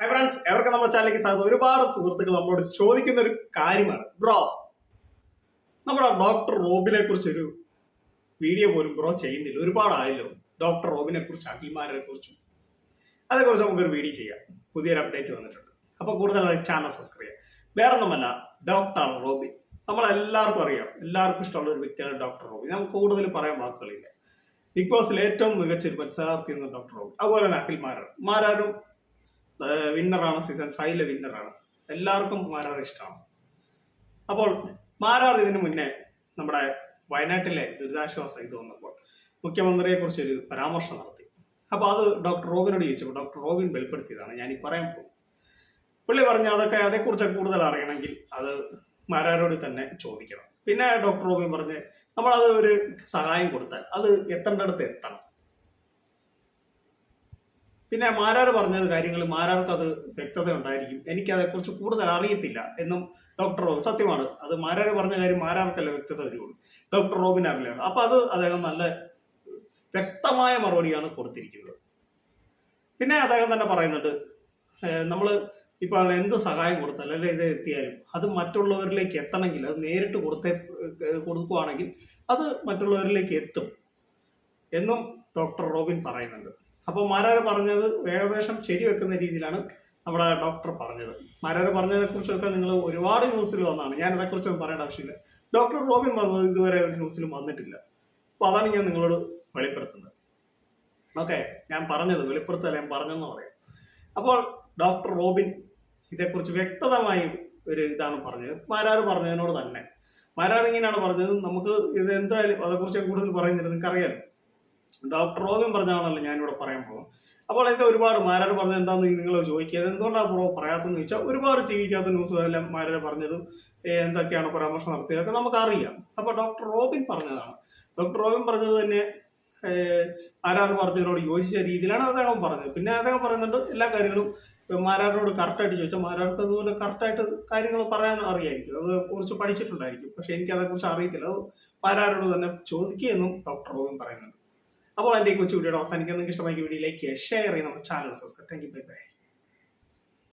Hi friends എവർക്ക് നമ്മുടെ ചാനലിലേക്ക് സ്വാഗതം. ഒരുപാട് സുഹൃത്തുക്കൾ നമ്മളോട് ചോദിക്കുന്ന ഒരു കാര്യമാണ്. ബ്രോ നമ്മുടെ ഡോക്ടർ റോബിനെ കുറിച്ചൊരു വീഡിയോ പോലും ബ്രോ ചെയ്യുന്നില്ല. ഒരുപാടായല്ലോ. ഡോക്ടർ റോബിനെ കുറിച്ച് അഖിൽമാരെ കുറിച്ചും അതേക്കുറിച്ച് നമുക്കൊരു വീഡിയോ ചെയ്യാം. പുതിയൊരു അപ്ഡേറ്റ് വന്നിട്ടുണ്ട്. അപ്പോൾ കൂടുതൽ ചാനൽ സബ്സ്ക്രൈബ് ചെയ്യാം. വേറെ ഒന്നുമല്ല ഡോക്ടർ റോബിൻ നമ്മളെല്ലാവർക്കും അറിയാം. എല്ലാവർക്കും ഇഷ്ടമുള്ള ഒരു വ്യക്തിയാണ് ഡോക്ടർ റോബി. നമുക്ക് കൂടുതൽ പറയാൻ വാക്കുകളില്ല. ബിഗ് ബോസിൽ ഏറ്റവും മികച്ച ഒരു മത്സരാർത്ഥി എന്ന ഡോക്ടർ റോബിൻ അതുപോലെ തന്നെ അഖിൽ മാരാരും വിന്നറാണ് സീസൺ ഫൈവിലെ വിന്നറാണ് എല്ലാവർക്കും മാരാർ ഇഷ്ടമാണ്. അപ്പോൾ മാരാർ ഇതിനു മുന്നേ നമ്മുടെ വയനാട്ടിലെ ദുരിതാശ്വാസ ഇത് വന്നപ്പോൾ മുഖ്യമന്ത്രിയെ കുറിച്ച് ഒരു പരാമർശം നടത്തി. അപ്പോൾ അത് ഡോക്ടർ റോബിനോട് ചോദിച്ചപ്പോൾ ഡോക്ടർ റോബിൻ വെളിപ്പെടുത്തിയതാണ്. ഞാൻ ഈ പറയാൻ പോകും പുള്ളി പറഞ്ഞു അതൊക്കെ അതേക്കുറിച്ച് കൂടുതൽ അറിയണമെങ്കിൽ അത് മാരാരോട് തന്നെ ചോദിക്കണം. പിന്നെ ഡോക്ടർ റോബിൻ പറഞ്ഞ് നമ്മളത് ഒരു സഹായം കൊടുത്താൽ അത് എത്തേണ്ടടുത്ത് എത്തണം. പിന്നെ മാരാർ പറഞ്ഞത് കാര്യങ്ങൾ മാരാർക്ക് അത് വ്യക്തത ഉണ്ടായിരിക്കും. എനിക്ക് അതേക്കുറിച്ച് കൂടുതൽ അറിയത്തില്ല എന്നും ഡോക്ടർ റോബിൻ സത്യമാണ്. അത് മാരാർ പറഞ്ഞ കാര്യം മാരാർക്കല്ല വ്യക്തത വരുള്ളൂ. ഡോക്ടർ റോബിൻ അറിയില്ല. അപ്പൊ അത് അദ്ദേഹം നല്ല വ്യക്തമായ മറുപടിയാണ് കൊടുത്തിരിക്കുന്നത്. പിന്നെ അദ്ദേഹം തന്നെ പറയുന്നുണ്ട് നമ്മൾ ഇപ്പോൾ എന്ത് സഹായം കൊടുത്താലും അല്ലെങ്കിൽ ഇത് എത്തിയാലും അത് മറ്റുള്ളവരിലേക്ക് എത്തണമെങ്കിൽ അത് നേരിട്ട് കൊടുത്തേ ഏഹ് കൊടുക്കുവാണെങ്കിൽ അത് മറ്റുള്ളവരിലേക്ക് എത്തും എന്നും ഡോക്ടർ റോബിൻ പറയുന്നുണ്ട്. അപ്പോൾ മാരാർ പറഞ്ഞത് ഏകദേശം ശരി വെക്കുന്ന രീതിയിലാണ് നമ്മുടെ ഡോക്ടർ പറഞ്ഞത്. മാരാർ പറഞ്ഞതിനെ കുറിച്ചൊക്കെ നിങ്ങൾ ഒരുപാട് ന്യൂസിൽ വന്നതാണ് ഞാൻ അതേക്കുറിച്ചൊന്നും പറയേണ്ട ആവശ്യമില്ല. ഡോക്ടർ റോബിൻ പറഞ്ഞത് ഇതുവരെ ഒരു ന്യൂസിലും വന്നിട്ടില്ല. അപ്പോൾ അതാണ് ഞാൻ നിങ്ങളോട് വെളിപ്പെടുത്തുന്നത്. ഓക്കെ ഞാൻ പറഞ്ഞത് വെളിപ്പെടുത്തല്ല ഞാൻ പറഞ്ഞെന്ന് പറയാം. അപ്പോൾ ഡോക്ടർ റോബിൻ ഇതേക്കുറിച്ച് വ്യക്തമായി ഒരു ഇതാണ് പറഞ്ഞത്. മാരാർ പറഞ്ഞതിനോട് തന്നെ. മാരാർ ഇങ്ങനെയാണ് പറഞ്ഞത്. നമുക്ക് ഇത് എന്തായാലും അതേക്കുറിച്ച് കൂടുതൽ പറയുന്നില്ല. നിങ്ങൾക്ക് അറിയാലോ ഡോക്ടർ റോബിൻ പറഞ്ഞാണല്ലോ ഞാനിവിടെ പറയാൻ പോകും അപ്പോൾ ഇത് ഒരുപാട് മാരാർ പറഞ്ഞത് എന്താണെന്ന് നിങ്ങൾ ചോദിക്കുക. എന്തുകൊണ്ടാണ് പ്രോ പറയാത്തതെന്ന് ചോദിച്ചാൽ ഒരുപാട് ടി വിക്കകത്ത് എല്ലാം മാരാർ പറഞ്ഞതും എന്തൊക്കെയാണ് പരാമർശം നടത്തിയതൊക്കെ നമുക്കറിയാം. അപ്പോൾ ഡോക്ടർ റോബിൻ പറഞ്ഞതാണ്. ഡോക്ടർ റോബിൻ പറഞ്ഞത് തന്നെ ആരാർ പറഞ്ഞതിനോട് യോജിച്ച രീതിയിലാണ് അദ്ദേഹം പറഞ്ഞത്. പിന്നെ അദ്ദേഹം പറയുന്നുണ്ട് എല്ലാ കാര്യങ്ങളും മാരാറിനോട് കറക്റ്റായിട്ട് ചോദിച്ചാൽ മാരാർക്ക് അതുപോലെ കറക്റ്റായിട്ട് കാര്യങ്ങൾ പറയാൻ അറിയായിരിക്കും. അത് കുറച്ച് പഠിച്ചിട്ടുണ്ടായിരിക്കും. പക്ഷെ എനിക്കതേക്കുറിച്ച് അറിയത്തില്ല. അത് മാരാരോട് തന്നെ ചോദിക്കുകയെന്നും ഡോക്ടർ റോബിൻ പറയുന്നുണ്ട്. അപ്പോൾ എന്റെ ഈ കൊച്ചു വീഡിയോ അവസാനിക്കാൻ നിങ്ങൾക്ക് ഇഷ്ടമായി വീഡിയോയിലേക്ക് ഷെയർ ചെയ്യുക. നമ്മുടെ channel subscribe thank you bye bye